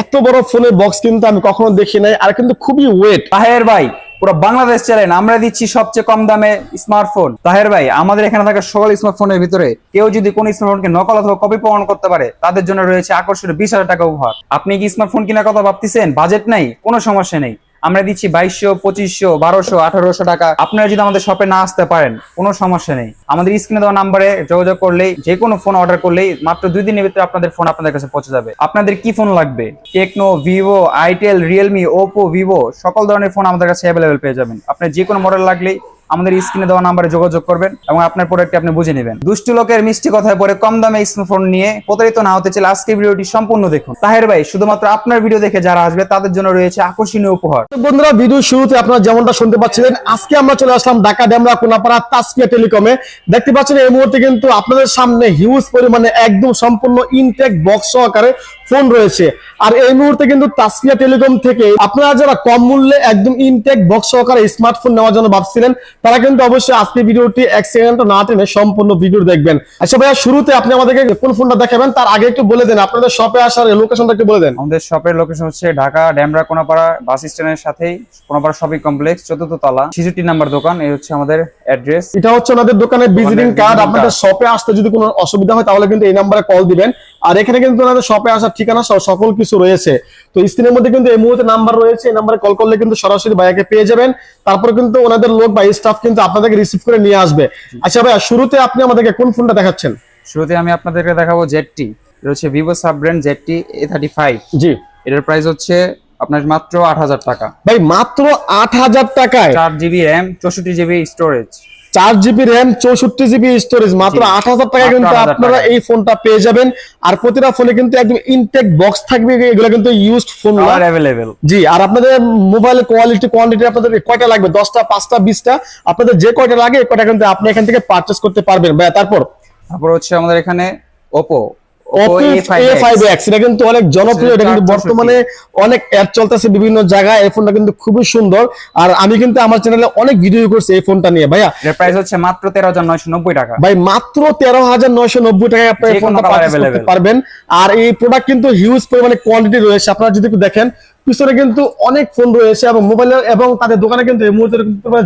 এত বড় ফোনের বক্স কিন্তু আমি কখনো দেখি নাই, আর কিন্তু খুবই ওয়েট তাহের ভাই, পুরো বাংলাদেশ চ্যালেঞ্জ আমরা দিচ্ছি সবচেয়ে কম দামে স্মার্টফোন তাহের ভাই, আমাদের এখানে থাকা সকল স্মার্টফোনের ভিতরে কেউ যদি কোন স্মার্টফোনকে নকল অথবা কপি প্রমাণ করতে পারে, তাদের জন্য রয়েছে আকর্ষণীয় বিশ হাজার টাকা উপহার। আপনি কি স্মার্টফোন কেনার কথা ভাবতেছেন? বাজেট নাই, কোনো সমস্যা নেই। আমরা দিচ্ছি বাইশশো, পঁচিশশো, বারোশো, আঠারোশো টাকা। আপনারা যদি আমাদের শপে না আসতে পারেন, কোনো সমস্যা নেই। আমাদের স্ক্রিনে দেওয়া নাম্বারে যোগাযোগ করলেই, যে কোনো ফোন অর্ডার করলেই মাত্র দুই দিনের ভিতরে আপনাদের ফোন আপনাদের কাছে পৌঁছে যাবে। আপনাদের কি ফোন লাগবে? Tecno Vivo itel Realme Oppo Vivo সকল ধরনের ফোন আমাদের কাছে অ্যাভেলেবেল পেয়ে যাবেন। আপনার যে কোনো মডেল লাগলেই আমাদের স্ক্রিনে দেওয়া নাম্বারে যোগাযোগ করবেন এবং আপনার প্রোডাক্টটি আপনি বুঝে নেবেন। দুষ্টু লোকের মিষ্টি কথায় পরে কম দামে স্মার্টফোন নিয়ে প্রতারিত না হতে চাইলে আজকে ভিডিওটি সম্পূর্ণ দেখুন। তাহের ভাই, শুধুমাত্র আপনার ভিডিও দেখে যারা আসবে, তাদের জন্য রয়েছে আকর্ষণীয় উপহার। বন্ধুরা ভিডিও শুরুতে আপনারা যেমনটা শুনতে পাচ্ছিলেন, আজকে আমরা চলে আসলাম ঢাকা ডেমরা কোনাপাড়া তাসপিয়া টেলিকমে। দেখতে পাচ্ছেন, এই মুহূর্তে কিন্তু আপনাদের সামনে হিউজ পরিমাণে একদম সম্পূর্ণ ইনটেক বক্স সহকারে ফোন রয়েছে। আর এই মুহূর্তে কিন্তু তাসপিয়া টেলিকম থেকে আপনারা যারা কম মূল্যে একদম ইনটেক বক্স সহকারে স্মার্টফোন নেওয়ার জন্য ভাবছিলেন তারা কিন্তু অবশ্যই আজকে ভিডিওটি এক সেকেন্ড না টেনে সম্পূর্ণ ভিডিও দেখবেন। আচ্ছা ভাইয়া শুরুতে আপনি আমাদেরকে কোন ফোনটা দেখাবেন? তার আগে একটু বলে দেন আপনাদের শপে আসার লোকেশনটা একটু বলে দেন। আমাদের শপের লোকেশন হচ্ছে ঢাকা ড্যামরা কোনাপাড়া বাস স্ট্যান্ডের সাথেই কোনাপাড়া শপিং কমপ্লেক্স চতুর্থ তলা ছেষট্টি নাম্বার দোকান এই হচ্ছে আমাদের অ্যাড্রেস এটা হচ্ছে ওনাদের দোকানের ভিজিটিং কার্ড আপনাদের শপে আসতে যদি কোনো অসুবিধা হয় তাহলে কিন্তু এই নাম্বারে কল দিবেন। আর এখানে কিন্তু ওনাদের শপে আসার ঠিকানা সহ সকল কিছু রয়েছে। তো স্ক্রিনের মধ্যে কিন্তু এই মুহূর্তে নাম্বার রয়েছে এই নাম্বারে কল করলে কিন্তু সরাসরি ভাইয়াকে পেয়ে যাবেন। তারপর কিন্তু ওনাদের লোক বা স্টাফ কিন্তু আপনাদেরকে রিসিভ করে নিয়ে আসবে। আচ্ছা ভাই শুরুতে আপনি আমাদেরকে কোন ফোনটা দেখাচ্ছেন? শুরুতে আমি আপনাদেরকে দেখাবো জেডটি এটা হচ্ছে Vivo sub brand ZT A thirty five G. এটার প্রাইস হচ্ছে আপনার মাত্র আট হাজার টাকা। ভাই মাত্র আট হাজার টাকায়। চার জিবি র্যাম চৌষট্টি জিবি স্টোরেজ চার জিবি র্যাম চৌষট্টি জিবি স্টোরেজ মাত্র। আট হাজার টাকা কিন্তু আপনারা এই ফোনটা পেয়ে যাবেন। আর প্রতিটা ফোনে কিন্তু একদম ইনটেক বক্স থাকবে এগুলো কিন্তু ইউজড ফোন অ্যাভেলেবেল জি আর আপনাদের মোবাইল কোয়ালিটি কোয়ান্টিটি আপনাদের কয়টা লাগবে? দশটা পাঁচটা বিশটা? আপনাদের যে কয়টা লাগে কয়টা কিন্তু আপনি এখান থেকে পারচেস করতে পারবেন। তারপর? তারপর হচ্ছে আমাদের এখানে ওপো Oppo A5X এটা কিন্তু অনেক জনপ্রিয় এটা কিন্তু বর্তমানে অনেক অ্যাড চলতেছে বিভিন্ন জায়গায় এই ফোনটা কিন্তু খুবই সুন্দর। আর আমি কিন্তু আমার চ্যানেলে অনেক ভিডিও করছি এই ফোনটা নিয়ে ভাইয়া। এর প্রাইস হচ্ছে মাত্র তেরো হাজার নয়শো নব্বই টাকা। ভাই মাত্র তেরো হাজার নয়শো নব্বই টাকায় আপনি এই ফোনটা। পারবেন। আর এই প্রোডাক্ট কিন্তু হিউজ পরিমাণে রয়েছে। আপনারা যদি একটু দেখেন পিছনে কিন্তু অনেক ফোন রয়েছে এবং মোবাইলের এবং তাদের দোকানে কিন্তু এই মুহূর্তে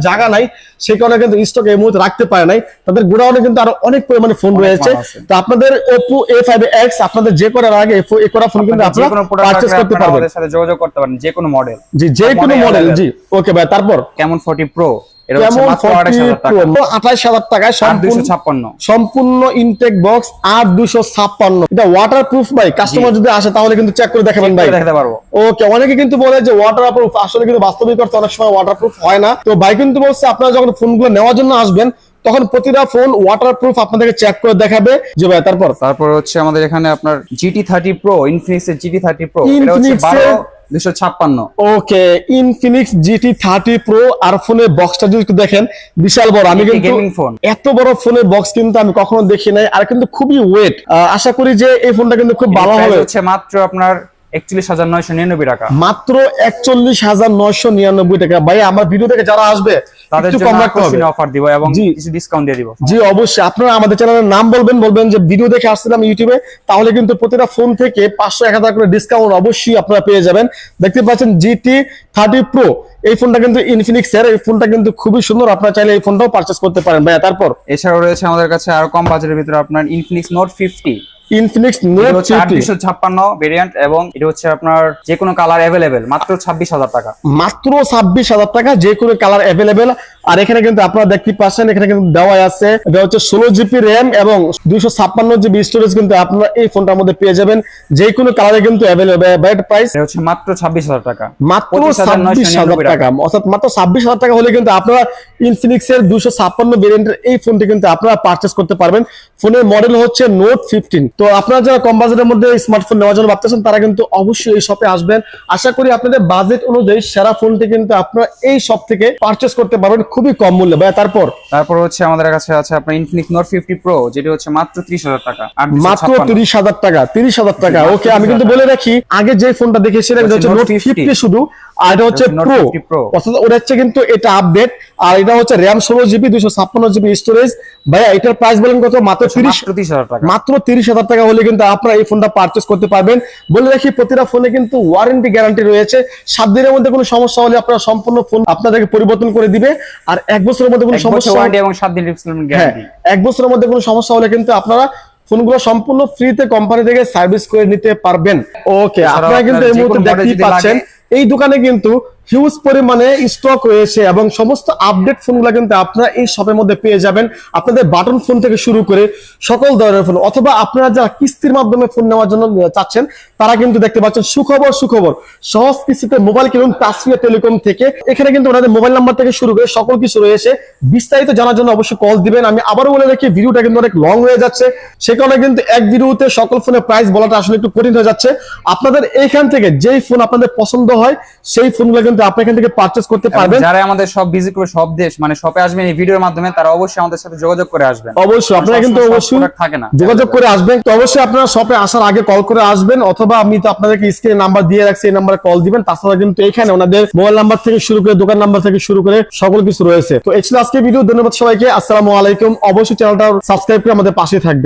জায়গা নাই। সেই কারণে কিন্তু স্টক এই মুহূর্তে রাখতে পারে নাই। তাদের গোডাউনে কিন্তু আরও অনেক পরিমাণে ফোন রয়েছে। তো আপনাদের ওপো এ ফাইভ এক্স আপনাদের যে করার আগে করা ফোন কিন্তু আপনারা করতে পারবেন। সাথে যোগাযোগ করতে পারেন যে কোনো মডেল জি যে কোনো মডেল জি ওকে ভাই তারপর? কেমন ফোর্টি প্রো সম্পূর্ণ ইনটেক বক্স আর দুশো ছাপ্পান্ন। এটা ওয়াটার প্রুফ ভাই কাস্টমার যদি আসে তাহলে কিন্তু চেক করে দেখাবেন ভাই। দেখতে পারব। ওকে অনেকে কিন্তু বলে যে ওয়াটার প্রুফ আসলে কিন্তু বাস্তবিক অর্থে অনেক সময় ওয়াটার প্রুফ হয় না। তো ভাই কিন্তু বলছে আপনারা যখন ফোনগুলো নেওয়ার জন্য আসবেন তখন প্রতিটা ফোন ওয়াটার প্রুফ আপনাদেরকে চেক করে দেখাবে। যে ভাই তারপর? তারপর হচ্ছে আমাদের এখানে আপনার জিটি থার্টি প্রো ইনফিনিক্স এর জিটি থার্টি প্রো এটা হচ্ছে Infinix বারো এর- দুশো ছাপ্পান্ন okay Infinix GT thirty pro আর ফোনের বক্সটা যদি দেখেন বিশাল বড়। আমি কিন্তু gaming এত বড় ফোনের বক্স কিন্তু আমি কখনো দেখি নাই আর কিন্তু খুবই ওয়েট আশা করি যে এই ফোনটা কিন্তু খুব ভালো প্রাইস হবে। হচ্ছে মাত্র আপনার একচল্লিশ হাজার নয়শো নিরানব্বই টাকা। মাত্র একচল্লিশ হাজার নয়শো নিরানব্বই টাকা। ভাই আমার ভিডিও থেকে যারা আসবে তাদের জন্য কম রাখতে হবে। আকর্ষণীয় অফার দিব এবং কিছু ডিসকাউন্ট দিয়ে দিব। জি অবশ্যই। আপনারা আমাদের চ্যানেলের নাম বলবেন বলবেন যে ভিডিও দেখে আসছিলাম ইউটিউবে তাহলে কিন্তু প্রতিটা ফোন থেকে পাঁচশো এক হাজার করে ডিসকাউন্ট অবশ্যই আপনারা পেয়ে যাবেন। দেখতে পাচ্ছেন জিটি থার্টি প্রো এই ফোনটা কিন্তু ইনফিনিক্স এর এই ফোনটা কিন্তু খুবই সুন্দর। আপনারা চাইলে এই ফোনটাও পারচেস করতে পারেন। ভাইয়া তারপর? এছাড়াও রয়েছে আমাদের কাছে আরও কম বাজেটের ভিতরে আপনার Infinix note fifty Infinix note variant এবং এটা হচ্ছে আপনার যে কোনো কালার মাত্র ছাব্বিশ হাজার টাকা। মাত্র ছাব্বিশ হাজার টাকা যে কোনো কালার আর এখানে কিন্তু আপনারা দেখতে পাচ্ছেন এখানে কিন্তু দেওয়া আছে। এটা হচ্ছে ষোলো জিবি র্যাম এবং দুইশো ছাপ্পান্ন জিবি স্টোরেজ কিন্তু আপনারা এই ফোনটার মধ্যে পেয়ে যাবেন। যে কোনো কালারে কিন্তু বাট প্রাইস এটা হচ্ছে মাত্র ছাব্বিশ হাজার টাকা। মাত্র 25,999 টাকা। অর্থাৎ মাত্র ছাব্বিশ হাজার টাকা হলে কিন্তু আপনারা ইনফিনিক্স এর দুশো ছাপ্পান্ন ভেরিয়েন্টের এই ফোনটি কিন্তু আপনারা পারচেস করতে পারবেন। ফোনের মডেল হচ্ছে নোট ফিফটিন তো আপনারা যারা কম বাজেটের মধ্যে স্মার্টফোন নেওয়ার জন্য ভাবতেছেন তারা কিন্তু অবশ্যই এই শপে আসবেন। আশা করি আপনাদের বাজেট অনুযায়ী সেরা ফোনটি কিন্তু আপনারা এই শপ থেকে পারচেস করতে পারবেন খুবই কম মূল্যে। ভাই তারপর? তারপর হচ্ছে আমাদের কাছে আছে আপনার ইনফিনিক্স নোট ফিফটি প্রো যেটি হচ্ছে মাত্র ত্রিশ হাজার টাকা মাত্র তিরিশ হাজার টাকা তিরিশ হাজার টাকা। ওকে আমি কিন্তু বলে রাখি আগে যে ফোনটা দেখেছিলাম এটা হচ্ছে নোট 50 ফিফটি শুধু আর এটা হচ্ছে প্রো Note 50 Pro। অর্থাৎ ওটা হচ্ছে কিন্তু এটা আপডেট আর এটা হচ্ছে র্যাম ষোলো জিবি দুশো ছাপ্পান্ন জিবি স্টোরেজ ভাইয়া এটার প্রাইস বলেন কত? মাত্র তিরিশ মাত্র তিরিশ টাকা। মাত্র তিরিশ হাজার টাকা হলে কিন্তু আপনারা এই ফোনটা পারচেস করতে পারবেন। বলে রাখি প্রতিটা ফোনে কিন্তু ওয়ারেন্টি গ্যারান্টি রয়েছে। সাত দিনের মধ্যে কোনো সমস্যা হলে আপনারা সম্পূর্ণ ফোন আপনাদেরকে পরিবর্তন করে দিবে। আর এক বছরের মধ্যে কোনো সমস্যা এবং সাত দিন হ্যাঁ এক বছরের মধ্যে কোনো সমস্যা হলে কিন্তু আপনারা ফোনগুলো সম্পূর্ণ ফ্রিতে কোম্পানি থেকে সার্ভিস করে নিতে পারবেন। ওকে আপনারা কিন্তু এই মুহূর্তে দেখতেই পাচ্ছেন এই দোকানে কিন্তু হিউজ পরিমাণে স্টক রয়েছে এবং সমস্ত আপডেট ফোনগুলো কিন্তু আপনারা এই শপের মধ্যে পেয়ে যাবেন। আপনাদের বাটন ফোন থেকে শুরু করে সকল ধরনের ফোন অথবা আপনারা যারা কিস্তির মাধ্যমে ফোন নেওয়ার জন্য চাচ্ছেন, তারা কিন্তু দেখতে পাচ্ছেন সুখবর সুখবর। সহজ কিস্তিতে মোবাইল কিনুন তাসফিয়া টেলিকম থেকে। এখানে কিন্তু ওনাদের মোবাইল নাম্বার থেকে শুরু করে সকল কিছু রয়েছে। বিস্তারিত জানার জন্য অবশ্যই কল দিবেন। আমি আবারও বলে রাখি, ভিডিওটা কিন্তু অনেক লং হয়ে যাচ্ছে। সে কারণে কিন্তু এক ভিডিওতে সকল ফোনের প্রাইস বলাটা আসলে একটু কঠিন হয়ে যাচ্ছে। আপনাদের এইখান থেকে যেই ফোন আপনাদের পছন্দ হয়, সেই ফোনগুলো কিন্তু আপনি এখান থেকে পারচেস করতে পারবেন। যারা আমাদের সব ভিজিট করে সব দেশ মানে শপে আসবেন এই ভিডিওর মাধ্যমে তারা অবশ্যই আমাদের সাথে যোগাযোগ করে আসবেন। অবশ্যই আপনারা কিন্তু অবশ্যই থাকে না। যোগাযোগ করে আসবেন। তো অবশ্যই আপনারা শপে আসার আগে কল করে আসবেন অথবা আমি তো আপনাদেরকে স্ক্রিনে নাম্বার দিয়ে রাখছি এই নাম্বারে কল দিবেন। তাছাড়া কিন্তু এখানে ওনাদের মোবাইল নাম্বার থেকে শুরু করে দোকান নাম্বার থেকে শুরু করে সকল কিছু রয়েছে। তো এই ছিল আজকে ভিডিও ধন্যবাদ সবাইকে আসসালামু আলাইকুম। অবশ্যই চ্যানেলটা সাবস্ক্রাইব করে আমাদের পাশে থাকবেন।